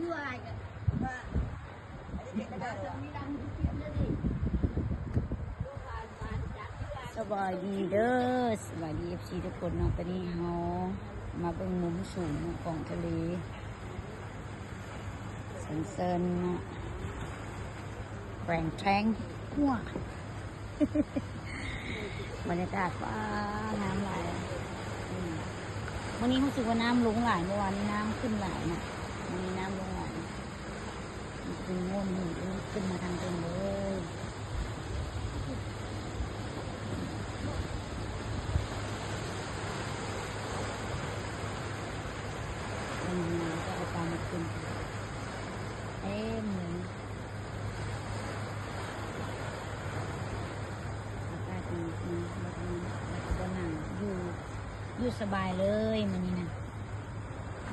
chưa ai cả Và- Và sợ mi đang thực hiện nữa gì สบายดีเด้อสบายดีเอฟซีทุกคนเนาะตอนนี้เฮามาเบิ่งมุมสูงของทะเลสันเซินเนาะแกว่งแทงหัวบรรยากาศว้าน้ำไหลวันนี้รู้สึกว่าน้ำลงหลายเมื่อวานนี้น้ำขึ้นหลายนะ วันนี้น้ำลงหลายมันเป็นง่วนหินขึ้นมาทางเต็มเลยวันก็เอาปลามากินเต็มเลยอากาศดีดีแล้วก็แล้วก็บ่หนาวอยู่อยู่สบายเลยมันนี้นะ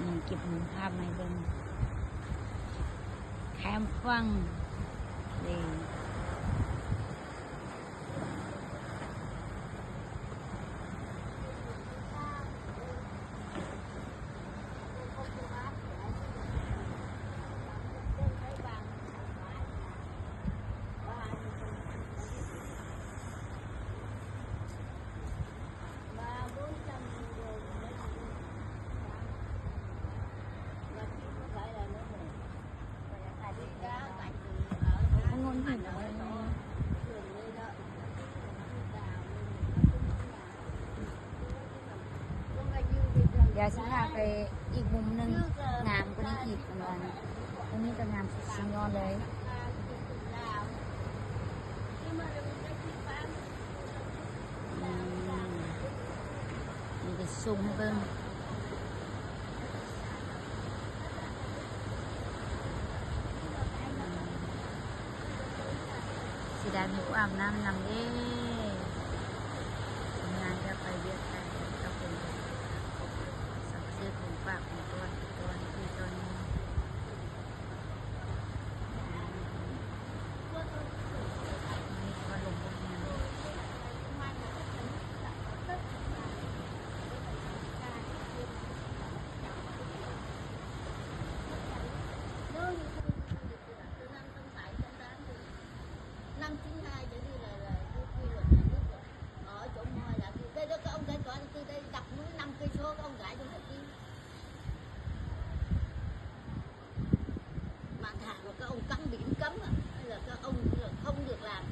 นี่เก็บมุมภาพมาเบิ่งแคมฟังเลย งนหินเดี๋ยวสิพาไปอีกมุมหนึ่งงามกว่านี้อีกประมาณตรงนี้ก็งามสุดยอดเลยมนี่ก็ซูมให้เบิ่งสิได้มีผู้อาบน้ำนำเด้ ông căng biển cấm à? Là các ông không được làm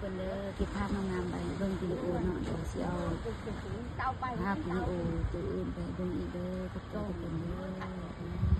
เป็นเด้อเก็บภาพงามๆไปเบิ่งวิดีโอเนาะเดี๋ยวสิเอาภาพวิดีโอตัวอื่นไปเบิ่งอีกเด้อกคนทุกคนเด้อ